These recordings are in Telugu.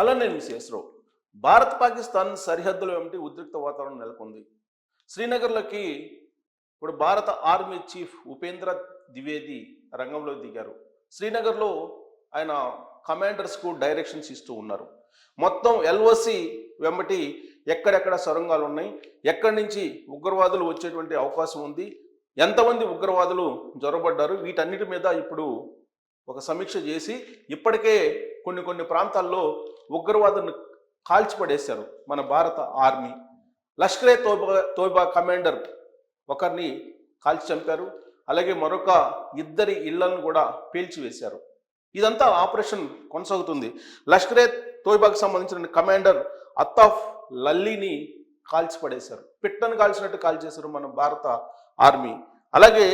హలో నేను మిస్ యశ్రావు భారత్ పాకిస్తాన్ సరిహద్దుల ఏమిటి? ఉద్రిక్త వాతావరణం నెలకొంది. శ్రీనగర్లోకి ఇప్పుడు భారత ఆర్మీ చీఫ్ ఉపేంద్ర ద్వివేది రంగంలో దిగారు. శ్రీనగర్లో ఆయన కమాండర్స్కు డైరెక్షన్స్ ఇస్తూ ఉన్నారు. మొత్తం ఎల్ఓసి వెంబటి ఎక్కడెక్కడ సొరంగాలు ఉన్నాయి? ఎక్కడి నుంచి ఉగ్రవాదులు వచ్చేటువంటి అవకాశం ఉంది? ఎంతమంది ఉగ్రవాదులు జ్వరబడ్డారు వీటన్నిటి మీద ఇప్పుడు ఒక సమీక్ష చేసి ఇప్పటికే కొన్ని కొన్ని ప్రాంతాల్లో ఉగ్రవాదులను కాల్చిపడేశారు మన భారత ఆర్మీ. లష్కరే తోబా తోబా కమాండర్ ఒకరిని కాల్చి చంపారు. అలాగే మరొక ఇద్దరి ఇళ్ళను కూడా పేల్చివేశారు. ఇదంతా ఆపరేషన్ కొనసాగుతుంది. లష్కరే తోయిబాకు సంబంధించిన కమాండర్ అత్తాఫ్ లల్లీని కాల్చిపడేశారు. పిట్టను కాల్చినట్టు కాల్చేశారు మన భారత ఆర్మీ. అలాగే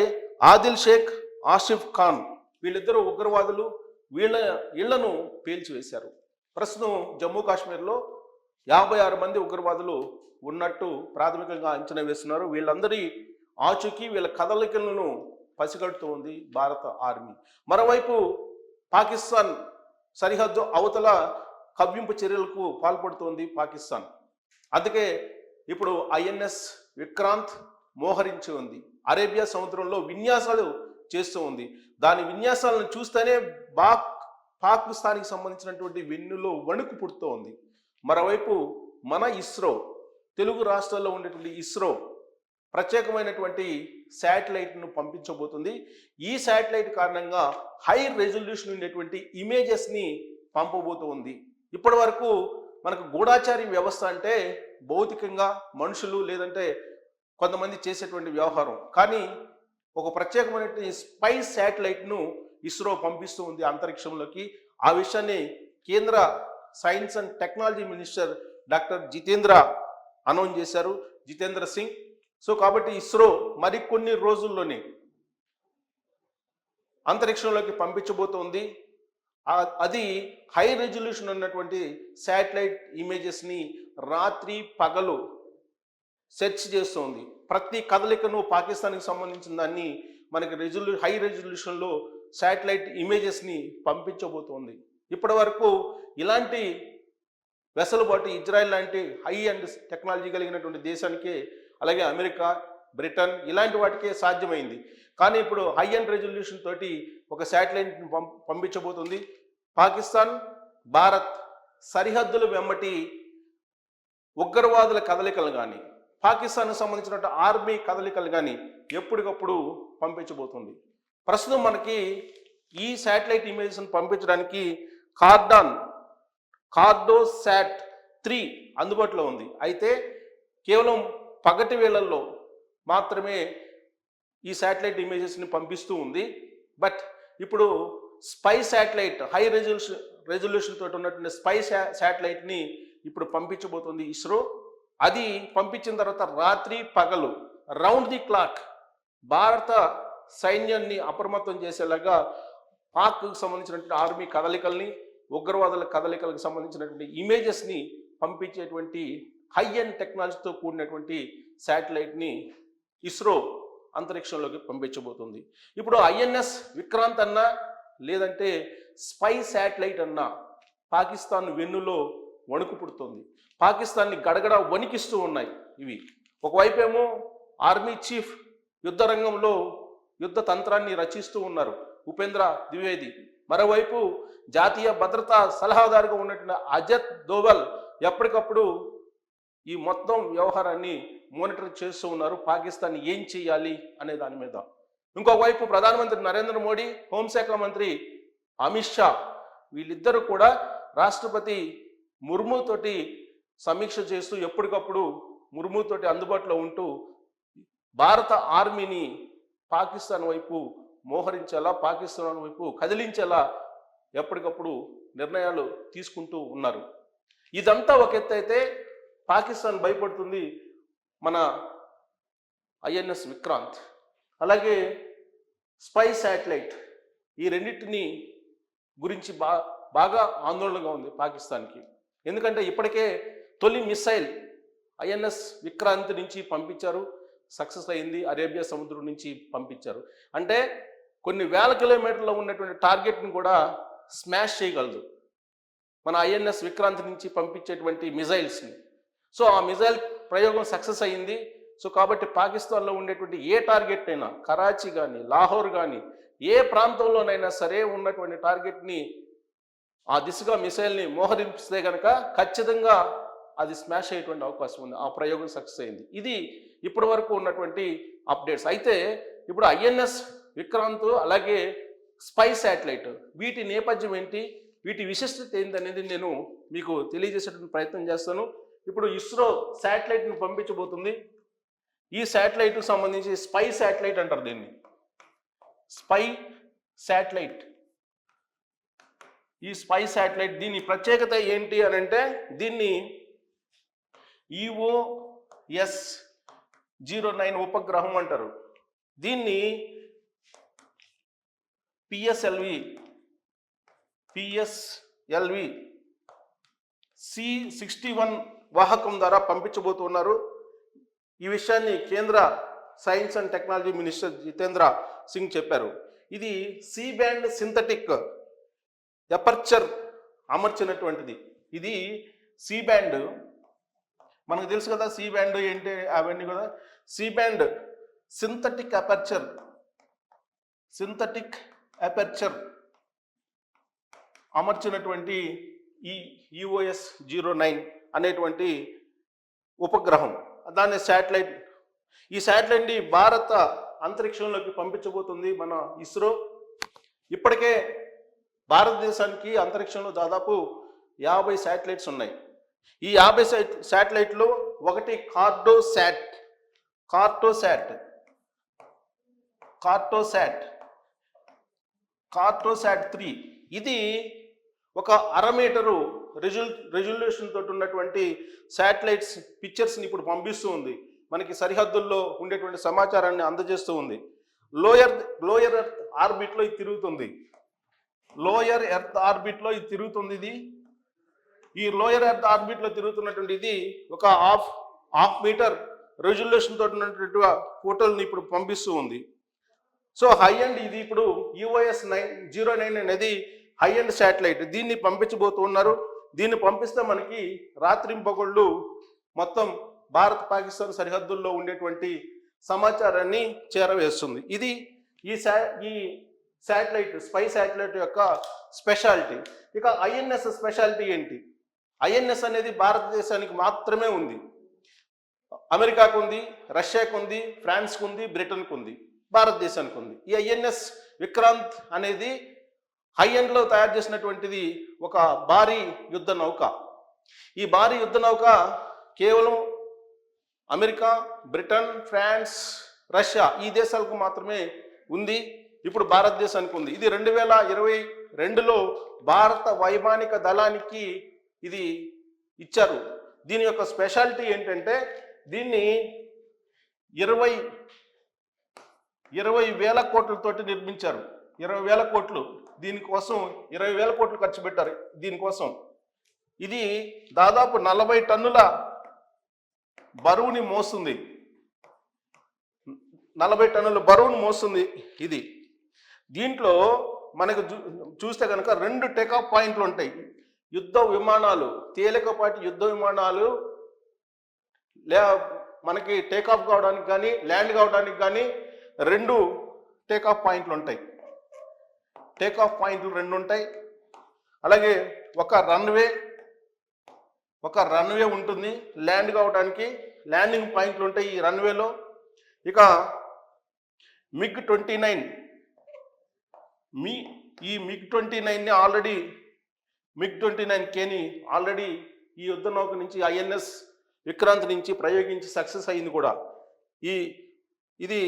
ఆదిల్ షేక్ ఆసిఫ్ ఖాన్ వీళ్ళిద్దరూ ఉగ్రవాదులు వీళ్ళ ఇళ్ళను పేల్చివేశారు. ప్రస్తుతం జమ్మూ కాశ్మీర్లో యాభై ఆరు మంది ఉగ్రవాదులు ఉన్నట్టు ప్రాథమికంగా అంచనా వేస్తున్నారు. వీళ్ళందరి ఆచూకీ వీళ్ళ కదలికలను పసిగడుతూ ఉంది భారత ఆర్మీ. మరోవైపు పాకిస్తాన్ సరిహద్దు అవతల కవ్వింపు చర్యలకు పాల్పడుతోంది పాకిస్తాన్. అందుకే ఇప్పుడు ఐఎన్ఎస్ విక్రాంత్ మోహరించి ఉంది. అరేబియా సముద్రంలో విన్యాసాలు చేస్తూ ఉంది. దాని విన్యాసాలను చూస్తేనే బాక్ పాకిస్తాన్కి సంబంధించినటువంటి వెన్నులో వణుకు పుడుతూ ఉంది. మరోవైపు మన ఇస్రో తెలుగు రాష్ట్రాల్లో ఉండేటువంటి ఇస్రో ప్రత్యేకమైనటువంటి శాటిలైట్ను పంపించబోతుంది. ఈ శాటిలైట్ కారణంగా హై రెజల్యూషన్ ఉండేటువంటి ఇమేజెస్ని పంపబోతూ ఉంది. ఇప్పటి వరకు మనకు గూఢాచారి వ్యవస్థ అంటే భౌతికంగా మనుషులు లేదంటే కొంతమంది చేసేటువంటి వ్యవహారం. కానీ ఒక ప్రత్యేకమైనటువంటి స్పై శాటిలైట్ను ఇస్రో పంపిస్తూ ఉంది అంతరిక్షంలోకి. ఆ విషయాన్ని కేంద్ర science and technology minister doctor Jitendra announce చేశారు. జితేంద్ర సింగ్. సో కాబట్టి ఇస్రో మరికొన్ని రోజుల్లోనే అంతరిక్షంలోకి పంపించబోతోంది. అది హై రెజల్యూషన్ ఉన్నటువంటి శాటిలైట్ ఇమేజెస్ని రాత్రి పగలు సెర్చ్ చేస్తోంది. ప్రతి కదలికను పాకిస్తాన్కి సంబంధించిన దాన్ని మనకి రెజల్యూ హై రెజల్యూషన్లో శాటిలైట్ ఇమేజెస్ని పంపించబోతోంది. ఇప్పటి వరకు ఇలాంటి వెసలుబాటు ఇజ్రాయెల్ లాంటి హై అండ్ టెక్నాలజీ కలిగినటువంటి దేశానికే అలాగే అమెరికా బ్రిటన్ ఇలాంటి వాటికే సాధ్యమైంది. కానీ ఇప్పుడు హై అండ్ రెజల్యూషన్ తోటి ఒక శాటిలైట్ని పం పంపించబోతుంది. పాకిస్తాన్ భారత్ సరిహద్దుల వెంబటి ఉగ్రవాదుల కదలికలు కానీ పాకిస్తాన్కు సంబంధించినటువంటి ఆర్మీ కదలికలు కానీ ఎప్పటికప్పుడు పంపించబోతుంది. ప్రస్తుతం మనకి ఈ శాటిలైట్ ఇమేజెస్ని పంపించడానికి కార్డాన్ కార్డో శాట్ త్రీ అందుబాటులో ఉంది. అయితే కేవలం పగటి వేళల్లో మాత్రమే ఈ శాటిలైట్ ఇమేజెస్ని పంపిస్తూ ఉంది. బట్ ఇప్పుడు spy satellite high resolution resolution తోటి ఉన్నటువంటి స్పై శాటిలైట్ని ఇప్పుడు పంపించబోతుంది ఇస్రో. అది పంపించిన తర్వాత రాత్రి పగలు రౌండ్ ది క్లాక్ భారత సైన్యాన్ని అప్రమత్తం చేసేలాగా పాక్కు సంబంధించినటువంటి ఆర్మీ కదలికల్ని ఉగ్రవాదుల కదలికలకు సంబంధించినటువంటి ఇమేజెస్ని పంపించేటువంటి హై అండ్ టెక్నాలజీతో కూడినటువంటి శాటిలైట్ని ఇస్రో అంతరిక్షంలోకి పంపించబోతుంది. ఇప్పుడు ఐఎన్ఎస్ విక్రాంత్ అన్నా లేదంటే స్పై శాటిలైట్ అన్నా పాకిస్తాన్ వెన్నులో వణుకు పుడుతుంది. పాకిస్తాన్ని గడగడ వణికిస్తూ ఉన్నాయి ఇవి. ఒకవైపేమో ఆర్మీ చీఫ్ యుద్ధ రంగంలో యుద్ధ తంత్రాన్ని రచిస్తూ ఉన్నారు. ఉపేంద్ర ద్వివేది. మరోవైపు జాతీయ భద్రతా సలహాదారుగా ఉన్నటువంటి అజత్ దోవల్ ఎప్పటికప్పుడు ఈ మొత్తం వ్యవహారాన్ని మానిటర్ చేస్తూ ఉన్నారు. పాకిస్తాన్ ఏం చేయాలి అనే దాని మీద. ఇంకోవైపు ప్రధానమంత్రి నరేంద్ర మోడీ హోంశాఖ మంత్రి అమిత్ షా వీళ్ళిద్దరూ కూడా రాష్ట్రపతి ముర్ముతోటి సమీక్ష చేస్తూ ఎప్పటికప్పుడు ముర్ముతోటి అందుబాటులో ఉంటూ భారత ఆర్మీని పాకిస్తాన్ వైపు మోహరించేలా పాకిస్తాన్ వైపు కదిలించేలా ఎప్పటికప్పుడు నిర్ణయాలు తీసుకుంటూ ఉన్నారు. ఇదంతా ఒక ఎత్తు అయితే పాకిస్తాన్ భయపడుతుంది మన ఐఎన్ఎస్ విక్రాంత్. అలాగే స్పై శాటిలైట్ ఈ రెండింటిని గురించి బా బాగా ఆందోళనగా ఉంది పాకిస్తాన్కి. ఎందుకంటే ఇప్పటికే తొలి మిసైల్ ఐఎన్ఎస్ విక్రాంత్ నుంచి పంపించారు. సక్సెస్ అయింది అరేబియా సముద్రం నుంచి పంపించారు. అంటే కొన్ని వేల కిలోమీటర్లో ఉన్నటువంటి టార్గెట్ని కూడా స్మాష్ చేయగలదు. మన ఐఎన్ఎస్ విక్రాంతి నుంచి పంపించేటువంటి మిజైల్స్ని. సో ఆ మిజైల్ ప్రయోగం సక్సెస్ అయ్యింది సో కాబట్టి పాకిస్తాన్లో ఉండేటువంటి ఏ టార్గెట్ అయినా కరాచీ కానీ లాహోర్ కానీ ఏ ప్రాంతంలోనైనా సరే ఉన్నటువంటి టార్గెట్ని ఆ దిశగా మిసైల్ని మోహరింపిస్తే కనుక ఖచ్చితంగా అది స్మాష్ అయ్యేటువంటి అవకాశం ఉంది. ఆ ప్రయోగం సక్సెస్ అయింది. ఇది ఇప్పటి వరకు ఉన్నటువంటి అప్డేట్స్. అయితే ఇప్పుడు ఐఎన్ఎస్ విక్రాంత్ అలాగే స్పై శాటిలైట్ వీటి నేపథ్యం ఏంటి? వీటి విశిష్టత ఏంటి అనేది నేను మీకు తెలియజేసేటువంటి ప్రయత్నం చేస్తాను. ఇప్పుడు ఇస్రో శాటిలైట్ని పంపించబోతుంది. ఈ శాటిలైట్కు సంబంధించి స్పై శాటిలైట్ అంటారు దీన్ని. Spy satellite. ఈ స్పై శాటిలైట్ దీని ప్రత్యేకత ఏంటి అని అంటే దీన్ని ఈఓఎస్ జీరో నైన్ ఉపగ్రహం అంటారు. దీన్ని PSLV PSLV C sixty one వాహకం ద్వారా పంపించబోతున్నారు. ఈ విషయాన్ని కేంద్ర science and technology minister Jitendra Singh చెప్పారు. ఇది సి బ్యాండ్ సింథటిక్ ఎపర్చర్ అమర్చినటువంటిది. ఇది సి బ్యాండ్ మనకు తెలుసు కదా సి బ్యాండ్ ఏంటి అవన్నీ కూడా? C band synthetic aperture. Synthetic aperture. అమర్చినటువంటి ఈ ఈఓఎస్ జీరో నైన్ అనేటువంటి ఉపగ్రహం. దాన్ని శాటిలైట్ ఈ శాటిలైట్ని భారత అంతరిక్షంలోకి పంపించబోతుంది మన ఇస్రో. ఇప్పటికే భారతదేశానికి అంతరిక్షంలో దాదాపు యాభై శాటిలైట్స్ ఉన్నాయి. ఈ యాభై శాటిలైట్లో ఒకటి కార్డోశాట్. కార్టోశాట్ కార్టోశాట్ కార్టోశాట్ త్రీ. ఇది ఒక అర మీటరు రెజుల్ రెజల్యూషన్ తోటి ఉన్నటువంటి శాటిలైట్స్ పిక్చర్స్ని ఇప్పుడు పంపిస్తూ ఉంది. మనకి సరిహద్దుల్లో ఉండేటువంటి సమాచారాన్ని అందజేస్తూ ఉంది. లోయర్ లోయర్ ఎర్త్ ఆర్బిట్లో ఇది తిరుగుతుంది. లోయర్ ఎర్త్ ఆర్బిట్లో ఇది తిరుగుతుంది ఇది. ఈ లోయర్ ఎర్త్ ఆర్బిట్లో తిరుగుతున్నటువంటి ఇది ఒక హాఫ్ హాఫ్ మీటర్ రెజల్యూషన్ తోటి ఉన్నటువంటి ఫోటోలను ఇప్పుడు పంపిస్తూ ఉంది. సో హై అండ్ ఇది ఇప్పుడు యూఓఎస్ నైన్ జీరో నైన్ అనేది హై అండ్ శాటిలైట్. దీన్ని పంపించబోతున్నారు దీన్ని పంపిస్తే మనకి రాత్రింపగొళ్ళు మొత్తం భారత్ పాకిస్తాన్ సరిహద్దుల్లో ఉండేటువంటి సమాచారాన్ని చేరవేస్తుంది. ఇది ఈ శా ఈ శాటిలైట్ స్పై శాటిలైట్ యొక్క స్పెషాలిటీ. ఇక ఐఎన్ఎస్ స్పెషాలిటీ ఏంటి? ఐఎన్ఎస్ అనేది భారతదేశానికి మాత్రమే ఉంది. అమెరికాకు ఉంది రష్యాకు ఉంది ఫ్రాన్స్కు ఉంది బ్రిటన్కు ఉంది భారతదేశానికి ఉంది ఈ ఐఎన్ఎస్ విక్రాంత్ అనేది హై ఎండ్లో తయారు చేసినటువంటిది ఒక భారీ యుద్ధ నౌక. ఈ భారీ యుద్ధ నౌక కేవలం అమెరికా బ్రిటన్ ఫ్రాన్స్ రష్యా ఈ దేశాలకు మాత్రమే ఉంది. ఇప్పుడు భారతదేశానికి ఉంది ఇది రెండు వేల ఇరవై రెండులో భారత వైమానిక దళానికి ఇది ఇచ్చారు. దీని యొక్క స్పెషాలిటీ ఏంటంటే దీన్ని ఇరవై ఇరవై వేల కోట్లతోటి నిర్మించారు. ఇరవై వేల కోట్లు. దీనికోసం ఇరవై వేల కోట్లు ఖర్చు పెట్టారు దీనికోసం ఇది దాదాపు నలభై టన్నుల బరువుని మోస్తుంది. నలభై టన్నుల బరువును మోస్తుంది ఇది. దీంట్లో మనకు చూ- చూస్తే కనుక రెండు టేకాఫ్ పాయింట్లు ఉంటాయి. యుద్ధ విమానాలు తేలికపాటి యుద్ధ విమానాలు లే మనకి టేకాఫ్ కావడానికి కానీ ల్యాండ్ కావడానికి కానీ రెండు టేకాఫ్ పాయింట్లు ఉంటాయి. టేకాఫ్ పాయింట్లు రెండు ఉంటాయి. అలాగే ఒక రన్వే ఒక రన్వే ఉంటుంది. ల్యాండ్ కావడానికి ల్యాండింగ్ పాయింట్లు ఉంటాయి ఈ రన్వేలో ఇక మిగ్ ట్వంటీ నైన్ మీ ఈ మిగ్ ట్వంటీ నైన్ని ఆల్రెడీ మిగ్ ట్వంటీ నైన్ కేని ఆల్రెడీ ఈ యుద్ధ నౌక నుంచి ఐఎన్ఎస్ విక్రాంత్ నుంచి ప్రయోగించి సక్సెస్ అయింది కూడా. ఈ ఇది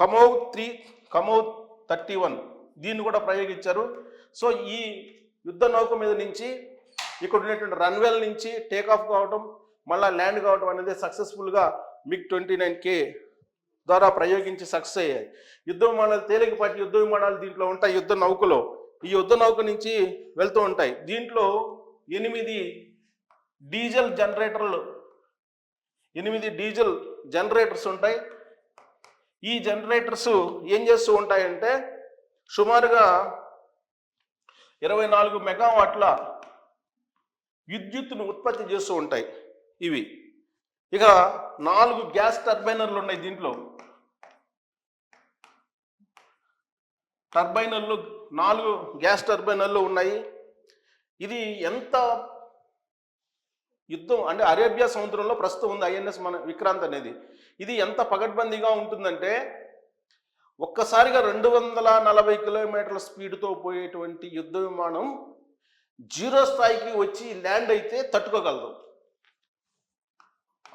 Kamov three Kamov thirty one దీన్ని కూడా ప్రయోగించారు. సో ఈ యుద్ధ నౌక మీద నుంచి ఇక్కడ ఉన్నటువంటి రన్వేల నుంచి టేక్ ఆఫ్ కావడం మళ్ళీ ల్యాండ్ కావడం అనేది సక్సెస్ఫుల్గా మిగ్ ట్వంటీ నైన్ కే ద్వారా ప్రయోగించి సక్సెస్ అయ్యాయి. యుద్ధ విమానాలు తేలికపాటి యుద్ధ విమానాలు దీంట్లో ఉంటాయి యుద్ధ నౌకలో. ఈ యుద్ధ నౌక నుంచి వెళ్తూ ఉంటాయి. దీంట్లో ఎనిమిది డీజిల్ జనరేటర్లు ఎనిమిది డీజిల్ జనరేటర్స్ ఉంటాయి. ఈ జనరేటర్స్ ఏం చేస్తూ ఉంటాయంటే సుమారుగా ఇరవై నాలుగు మెగావాట్ల విద్యుత్తును ఉత్పత్తి చేస్తూ ఉంటాయి ఇవి. ఇక నాలుగు గ్యాస్ టర్బైనర్లు ఉన్నాయి దీంట్లో. టర్బైనర్లు నాలుగు గ్యాస్ టర్బైనర్లు ఉన్నాయి. ఇది ఎంత యుద్ధం అంటే అరేబియా సముద్రంలో ప్రస్తుతం ఉంది ఐఎన్ఎస్ మన విక్రాంత్ అనేది. ఇది ఎంత పగడ్బందీగా ఉంటుందంటే ఒక్కసారిగా రెండు వందల నలభై కిలోమీటర్ల స్పీడ్తో పోయేటువంటి యుద్ధ విమానం జీరో స్థాయికి వచ్చి ల్యాండ్ అయితే తట్టుకోగలదు.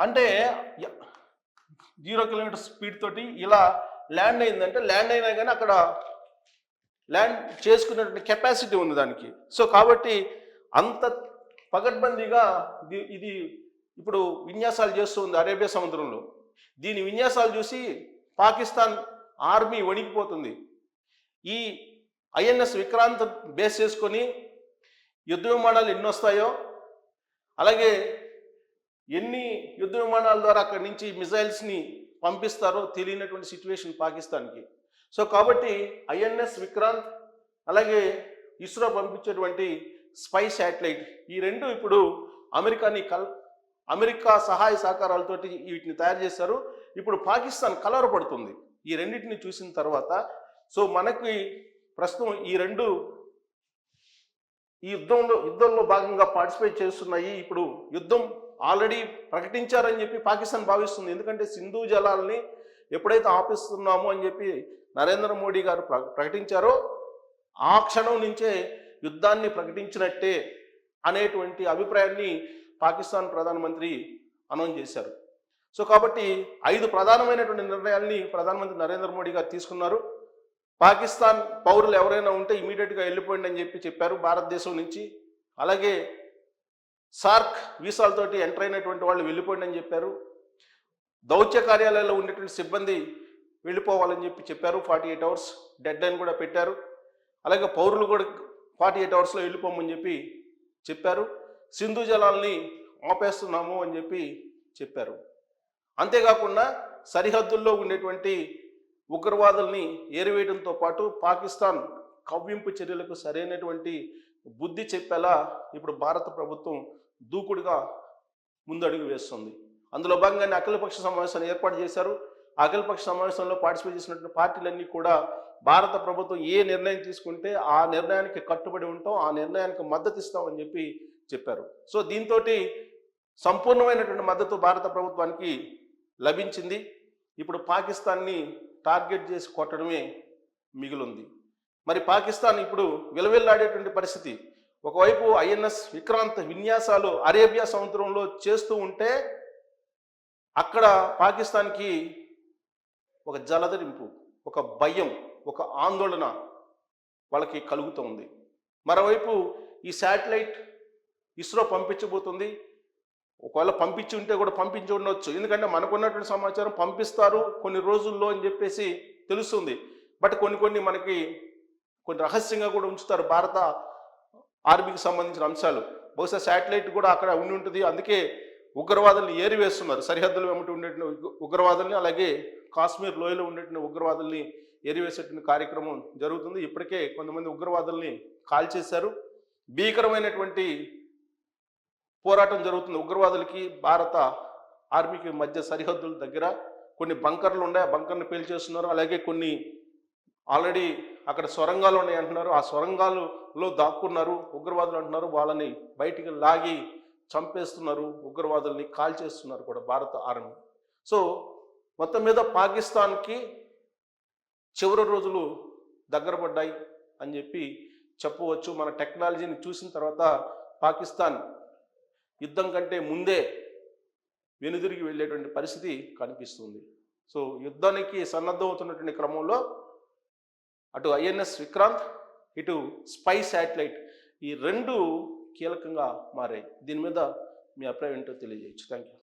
అంటే జీరో కిలోమీటర్ స్పీడ్ తోటి ఇలా ల్యాండ్ అయిందంటే ల్యాండ్ అయినా కానీ అక్కడ ల్యాండ్ చేసుకునేటువంటి కెపాసిటీ ఉంది దానికి. సో కాబట్టి అంత పగడ్బందీగా ఇది- ఇది ఇప్పుడు విన్యాసాలు చేస్తుంది అరేబియా సముద్రంలో. దీని విన్యాసాలు చూసి పాకిస్తాన్ ఆర్మీ వణికిపోతుంది. ఈ ఐఎన్ఎస్ విక్రాంత్ బేస్ చేసుకొని యుద్ధ విమానాలు ఎన్ని వస్తాయో అలాగే ఎన్ని యుద్ధ విమానాల ద్వారా అక్కడి నుంచి మిజైల్స్ని పంపిస్తారో తెలియనటువంటి సిచ్యువేషన్ పాకిస్తాన్కి. సో కాబట్టి ఐఎన్ఎస్ విక్రాంత్ అలాగే ఇస్రో పంపించేటువంటి స్పై శాటిలైట్ ఈ రెండు ఇప్పుడు అమెరికాని కల్ అమెరికా సహాయ సహకారాలతోటి వీటిని తయారు చేశారు. ఇప్పుడు పాకిస్తాన్ కలవరపడుతుంది ఈ రెండింటిని చూసిన తర్వాత. సో మనకి ప్రస్తుతం ఈ రెండు ఈ యుద్ధంలో యుద్ధంలో భాగంగా పార్టిసిపేట్ చేస్తున్నాయి. ఇప్పుడు యుద్ధం ఆల్రెడీ ప్రకటించారని చెప్పి పాకిస్తాన్ భావిస్తుంది. ఎందుకంటే సింధు జలాల్ని ఎప్పుడైతే ఆపిస్తున్నామో అని చెప్పి నరేంద్ర మోడీ గారు ప్ర- ప్రకటించారో ఆ క్షణం నుంచే యుద్ధాన్ని ప్రకటించినట్టే అనేటువంటి అభిప్రాయాన్ని పాకిస్తాన్ ప్రధానమంత్రి అనౌన్స్ చేశారు. సో కాబట్టి ఐదు ప్రధానమైనటువంటి నిర్ణయాల్ని ప్రధానమంత్రి నరేంద్ర మోడీ గారు తీసుకున్నారు. పాకిస్తాన్ పౌరులు ఎవరైనా ఉంటే ఇమీడియట్గా వెళ్ళిపోయిండి అని చెప్పి చెప్పారు భారతదేశం నుంచి. అలాగే సార్క్ వీసాలతోటి ఎంటర్ అయినటువంటి వాళ్ళు వెళ్ళిపోయిండి అని చెప్పారు. దౌత్య కార్యాలయాల్లో ఉండేటువంటి సిబ్బంది వెళ్ళిపోవాలని చెప్పి చెప్పారు. Forty eight hours deadline కూడా పెట్టారు. అలాగే పౌరులు కూడా ఫార్టీ ఎయిట్ అవర్స్లో వెళ్ళిపోమని చెప్పి చెప్పారు. సింధు జలాల్ని ఆపేస్తున్నాము అని చెప్పి చెప్పారు. అంతేకాకుండా సరిహద్దుల్లో ఉండేటువంటి ఉగ్రవాదుల్ని ఏరివేయడంతో పాటు పాకిస్తాన్ కవ్వింపు చర్యలకు సరైనటువంటి బుద్ధి చెప్పేలా ఇప్పుడు భారత ప్రభుత్వం దూకుడుగా ముందడుగు వేస్తుంది. అందులో భాగంగానే అఖిలపక్ష సమావేశాన్ని ఏర్పాటు చేశారు. అఖిలపక్ష సమావేశంలో పార్టిసిపేట్ చేసినటువంటి పార్టీలన్నీ కూడా భారత ప్రభుత్వం ఏ నిర్ణయం తీసుకుంటే ఆ నిర్ణయానికి కట్టుబడి ఉంటాం ఆ నిర్ణయానికి మద్దతు ఇస్తామని చెప్పి చెప్పారు. సో దీంతో సంపూర్ణమైనటువంటి మద్దతు భారత ప్రభుత్వానికి లభించింది. ఇప్పుడు పాకిస్తాన్ని టార్గెట్ చేసి కొట్టడమే మిగిలింది. మరి పాకిస్తాన్ ఇప్పుడు విలవిల్లాడేటువంటి పరిస్థితి. ఒకవైపు ఐఎన్ఎస్ విక్రాంత్ విన్యాసాలు అరేబియా సముద్రంలో చేస్తూ ఉంటే అక్కడ పాకిస్తాన్కి ఒక జలధరింపు ఒక భయం ఒక ఆందోళన వాళ్ళకి కలుగుతుంది మరోవైపు ఈ శాటిలైట్ ఇస్రో పంపించబోతుంది. ఒకవేళ పంపించి ఉంటే కూడా పంపించి ఉండొచ్చు. ఎందుకంటే మనకున్నటువంటి సమాచారం పంపిస్తారు కొన్ని రోజుల్లో అని చెప్పేసి తెలుస్తుంది. బట్ కొన్ని కొన్ని మనకి కొన్ని రహస్యంగా కూడా ఉంచుతారు భారత ఆర్మీకి సంబంధించిన అంశాలు. బహుశా శాటిలైట్ కూడా అక్కడ ఉండి ఉంటుంది. అందుకే ఉగ్రవాదుల్ని ఏరివేస్తున్నారు సరిహద్దులు వెంబటి ఉండేటువంటి ఉగ్రవాదుల్ని అలాగే కాశ్మీర్ లోయలో ఉండేటువంటి ఉగ్రవాదుల్ని ఏరివేసేటువంటి కార్యక్రమం జరుగుతుంది. ఇప్పటికే కొంతమంది ఉగ్రవాదుల్ని కాల్చేశారు. భీకరమైనటువంటి పోరాటం జరుగుతుంది ఉగ్రవాదులకి. భారత ఆర్మీకి మధ్య సరిహద్దుల దగ్గర కొన్ని బంకర్లు ఉన్నాయి. ఆ బంకర్ని పేల్చేస్తున్నారు. అలాగే కొన్ని ఆల్రెడీ అక్కడ సొరంగాలు ఉన్నాయి అంటున్నారు. ఆ సొరంగాలలో దాక్కున్నారు. ఉగ్రవాదులు అంటున్నారు. వాళ్ళని బయటికి లాగి చంపేస్తున్నారు ఉగ్రవాదుల్ని కాల్చేస్తున్నారు కూడా భారత ఆర్మీ. సో మొత్తం మీద పాకిస్తాన్కి చివరి రోజులు దగ్గర పడ్డాయి అని చెప్పి చెప్పవచ్చు. మన టెక్నాలజీని చూసిన తర్వాత పాకిస్తాన్ యుద్ధం కంటే ముందే వెనుదిరిగి వెళ్ళేటువంటి పరిస్థితి కనిపిస్తుంది. సో యుద్ధానికి సన్నద్ధమవుతున్నటువంటి క్రమంలో అటు ఐఎన్ఎస్ విక్రాంత్ ఇటు స్పై శాటిలైట్ ఈ రెండు కీలకంగా మారాయి. దీని మీద మీ అభిప్రాయం ఏంటో తెలియజేయచ్చు. Thank you